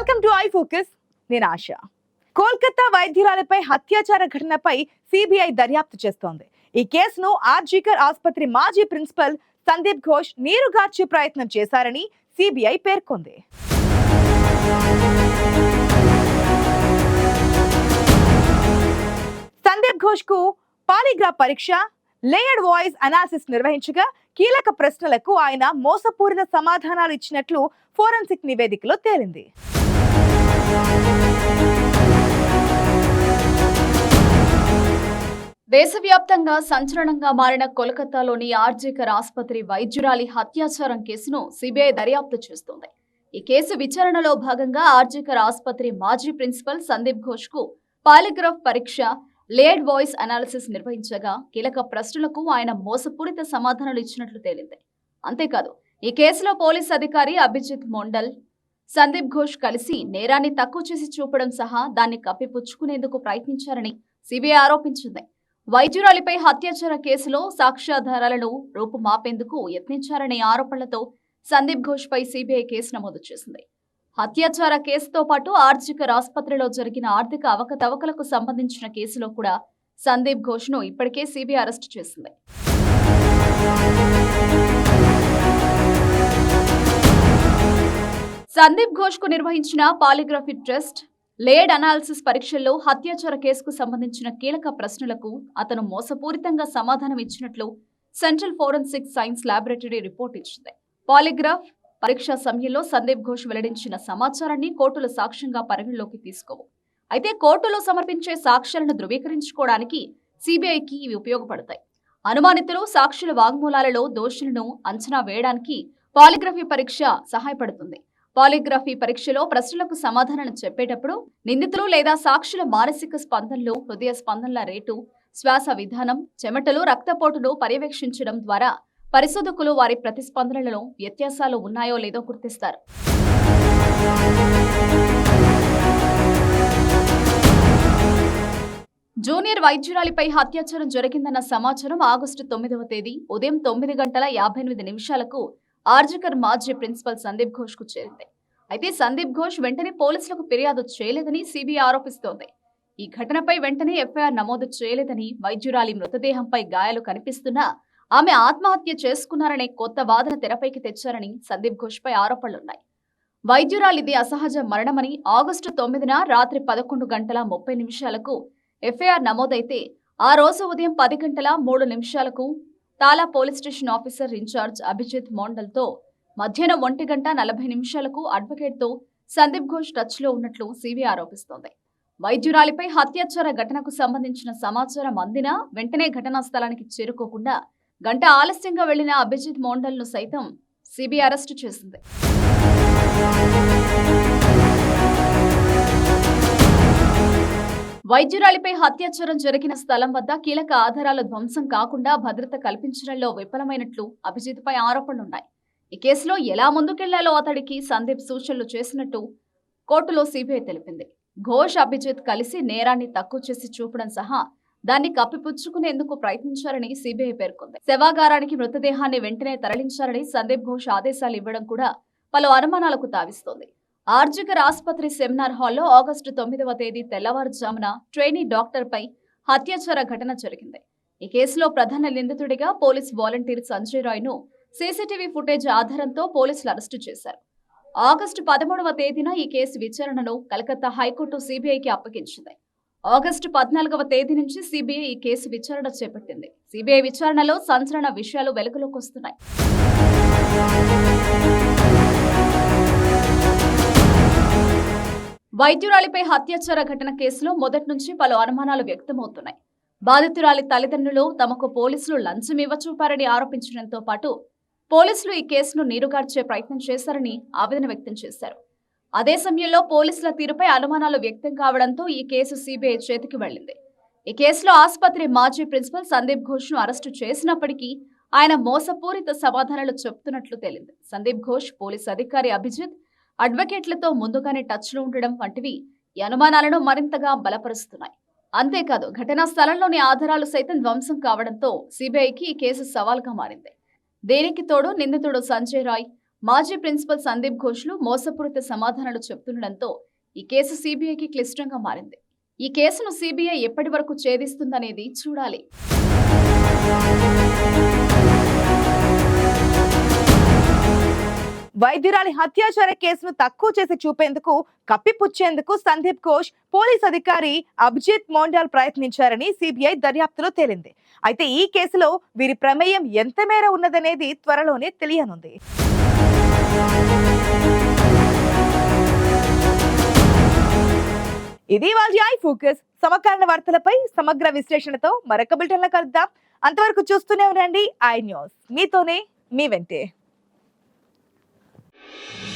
Focus నేను ఆశ. కోల్కతా వైద్యురాలపై అత్యాచార ఘటనపై సిబిఐ దర్యాప్తు చేస్తోంది. ఈ కేసును ఆర్జీకర్ ఆసుపత్రి మాజీ ప్రిన్సిపల్ సందీప్ ఘోష్ నీరుగార్చే ప్రయత్నం చేశారని సిబిఐ పేర్కొంది. సందీప్ ఘోష్కు పాలిగ్రాఫ్ పరీక్ష లేయర్డ్ వాయిస్ అనాలిసిస్ నిర్వహించగా కీలక ప్రశ్నలకు ఆయన మోసపూరిత సమాధానాలు ఇచ్చినట్లు ఫోరెన్సిక్ నివేదికలో తేలింది. దేశవ్యాప్తంగా సంచలనంగా మారిన కోల్కతాలోని ఆర్జేకర్ ఆసుపత్రి వైద్యురాలి హత్యాచారం కేసును సిబిఐ దర్యాప్తు చేస్తోంది. ఈ కేసు విచారణలో భాగంగా ఆర్జేకర్ ఆసుపత్రి మాజీ ప్రిన్సిపల్ సందీప్ ఘోష్కు పాలిగ్రాఫ్ పరీక్ష లేడ్ వాయిస్ అనాలిసిస్ నిర్వహించగా కీలక ప్రశ్నలకు ఆయన మోసపూరిత సమాధానాలు ఇచ్చినట్లు తేలింది. అంతేకాదు ఈ కేసులో పోలీస్ అధికారి అభిజిత్ మొండల్ సందీప్ ఘోష్ కలిసి నేరాన్ని తక్కువ చేసి చూపడం సహా దాన్ని కప్పిపుచ్చుకునేందుకు ప్రయత్నించారని సిబిఐ ఆరోపించింది. వైద్యురాలిపై హత్యాచార కేసులో సాక్ష్యాధారాలను రూపుమాపేందుకు యత్నించారనే ఆరోపణలతో సందీప్ ఘోష్ పై సిబిఐ కేసు నమోదు చేసింది. హత్యాచార కేసుతో పాటు ఆర్జికర్ ఆసుపత్రిలో జరిగిన ఆర్థిక అవకతవకలకు సంబంధించిన కేసులో కూడా సందీప్ ఘోష్ను ఇప్పటికే సిబిఐ అరెస్టు చేసింది. సందీప్ ఘోష్కు నిర్వహించిన పాలిగ్రఫీ ట్రస్ట్ లేడ్ అనాలిసిస్ పరీక్షల్లో హత్యాచార కేసుకు సంబంధించిన కీలక ప్రశ్నలకు అతను మోసపూరితంగా సమాధానం ఇచ్చినట్లు central forensic science laboratory report ఇచ్చింది. పాలిగ్రాఫ్ పరీక్ష సమయంలో సందీప్ ఘోష్ వెల్లడించిన సమాచారాన్ని కోర్టులు సాక్ష్యంగా పరిగణలోకి తీసుకోవు. అయితే కోర్టులో సమర్పించే సాక్ష్యాలను ధృవీకరించుకోవడానికి సిబిఐకి ఇవి ఉపయోగపడతాయి. అనుమానితులు సాక్షుల వాంగ్మూలాలలో దోషులను అంచనా వేయడానికి పాలిగ్రఫీ పరీక్ష సహాయపడుతుంది. పాలిగ్రఫీ పరీక్షలో ప్రశ్నలకు సమాధానం చెప్పేటప్పుడు నిందితులు లేదా సాక్షుల మానసిక స్పందనలు హృదయ స్పందనల రేటు శ్వాస విధానం చెమటలు రక్తపోటును పర్యవేక్షించడం ద్వారా పరిశోధకులు వారి ప్రతిస్పందనలలో వ్యత్యాసాలు ఉన్నాయో లేదో గుర్తిస్తారు. జూనియర్ వైద్యురాలిపై అత్యాచారం జరిగిందన్న సమాచారం ఆగస్టు తొమ్మిదవ తేదీ ఉదయం తొమ్మిది గంటల యాభై ఎనిమిది నిమిషాలకు ఆర్జికర్ మాజీ ప్రిన్సిపల్ సందీప్ ఘోష్కు చేరింది. అయితే సందీప్ ఘోష్ వెంటనే పోలీసులకు ఫిర్యాదు చేయలేదని సిబిఐ ఆరోపిస్తోంది. ఈ ఘటనపై వెంటనే ఎఫ్ఐఆర్ నమోదు చేయలేదని వైద్యురాలి మృతదేహంపై గాయాలు కనిపిస్తున్నా ఆమె ఆత్మహత్య చేసుకున్నారనే కొత్త వాదన తెరపైకి తెచ్చారని సందీప్ ఘోష్ పై ఆరోపణలున్నాయి. వైద్యురాలిది అసహజ మరణమని ఆగస్టు తొమ్మిదిన రాత్రి పదకొండు గంటల ముప్పై నిమిషాలకు ఎఫ్ఐఆర్ నమోదైతే ఆ రోజు ఉదయం పది గంటల మూడు నిమిషాలకు Tala police station officer incharge Abhijit మోండల్తో మధ్యాహ్నం ఒంటి గంట నలభై నిమిషాలకు అడ్వకేట్తో సందీప్ ఘోష్ టచ్లో ఉన్నట్లు సిబిఐ ఆరోపిస్తోంది. వైద్యురాలిపై హత్యాచార ఘటనకు సంబంధించిన సమాచారం అందినా వెంటనే ఘటనా స్థలానికి చేరుకోకుండా గంట ఆలస్యంగా వెళ్ళిన అభిజిత్ మోండల్ను సైతం సిబిఐ అరెస్టు చేసింది. వైద్యురాలిపై హత్యాచారం జరిగిన స్థలం వద్ద కీలక ఆధారాల ధ్వంసం కాకుండా భద్రత కల్పించడంలో విఫలమైనట్లు అభిజిత్పై ఆరోపణలున్నాయి. ఈ కేసులో ఎలా ముందుకెళ్ళాలో అతడికి సందీప్ సూచనలు చేసినట్టు కోర్టులో సిబిఐ తెలిపింది. ఘోష్ అభిజిత్ కలిసి నేరాన్ని తక్కువ చేసి చూపడం సహా దాన్ని కప్పిపుచ్చుకునేందుకు ప్రయత్నించారని సిబిఐ పేర్కొంది. శవాగారానికి మృతదేహాన్ని వెంటనే తరలించారని సందీప్ ఘోష్ ఆదేశాలు ఇవ్వడం కూడా పలు అనుమానాలకు తావిస్తోంది ఆర్జికర్ ఆసుపత్రి సెమినార్ హాల్లో ఆగస్టు తొమ్మిదవ తేదీ తెల్లవారుజామున ట్రైనీ డాక్టర్పై హత్యాచార ఘటన జరిగింది. ఈ కేసులో ప్రధాన నిందితుడిగా పోలీస్ వాలంటీర్ సంజయ్ రాయ్ను సీసీటీవీ ఫుటేజ్ ఆధారంతో పోలీసులు అరెస్టు చేశారు. ఆగస్టు పదమూడవ తేదీన ఈ కేసు విచారణను కలకత్తా హైకోర్టు సిబిఐకి అప్పగించింది. ఆగస్టు పద్నాలుగవ తేదీ నుంచి సిబిఐ ఈ కేసు విచారణ చేపట్టింది. సిబిఐ విచారణలో సంచలన విషయాలు వెలుగులోకి వస్తున్నాయి. వైద్యురాలిపై హత్యాచార ఘటన కేసులో మొదటి నుంచి పలు అనుమానాలు వ్యక్తమవుతున్నాయి. బాధితురాలి తల్లిదండ్రులు తమకు పోలీసులు లంచం ఇవ్వచూపారని ఆరోపించడంతో పాటు పోలీసులు ఈ కేసును నీరుగార్చే ప్రయత్నం చేశారని ఆవేదన వ్యక్తం చేశారు. అదే సమయంలో పోలీసుల తీరుపై అనుమానాలు వ్యక్తం కావడంతో ఈ కేసు సిబిఐ చేతికి వెళ్ళింది ఈ కేసులో ఆసుపత్రి మాజీ ప్రిన్సిపల్ సందీప్ ఘోష్ను అరెస్టు చేసినప్పటికీ ఆయన మోసపూరిత సమాధానాలు చెబుతున్నట్లు తేలింది. సందీప్ ఘోష్ పోలీస్ అధికారి అభిజిత్ అడ్వకేట్లతో ముందుగానే టచ్లో ఉండడం వంటివి ఈ అనుమానాలను మరింతగా బలపరుస్తున్నాయి. అంతేకాదు ఘటనా స్థలంలోని ఆధారాలు సైతం ధ్వంసం కావడంతో సిబిఐకి ఈ కేసు సవాల్గా మారింది. దేనికి తోడు? నిందితుడు సంజయ్ రాయ్ మాజీ ప్రిన్సిపల్ సందీప్ ఘోష్లు మోసపూరిత సమాధానాలు చెబుతుండటంతో ఈ కేసు సిబిఐకి క్లిష్టంగా మారింది. ఈ కేసును సిబిఐ ఎప్పటి వరకు ఛేదిస్తుందనేది చూడాలి. వైద్యురాలి హత్యాచార కేసును తక్కువ చేసి చూపేందుకు కప్పిపుచ్చేందుకు సందీప్ ఘోష్ పోలీస్ అధికారి అభిజిత్ మోండాల్ ప్రయత్నించారని సిబిఐ దర్యాప్తులో తేలింది. అయితే ఈ కేసులో వీరి ప్రమేయం ఎంత మేర ఉన్నదనేది త్వరలోనే తెలియనుంది. ఇది వాళ్ళ ఐ ఫోకస్. సమకాలీన వార్తలపై సమగ్ర విశ్లేషణతో మరొక బిల్టన్లో కలుద్దాం. అంతవరకు చూస్తూనే ఉండండి ఐ న్యూస్. మీతోనే మీ వెంటే. you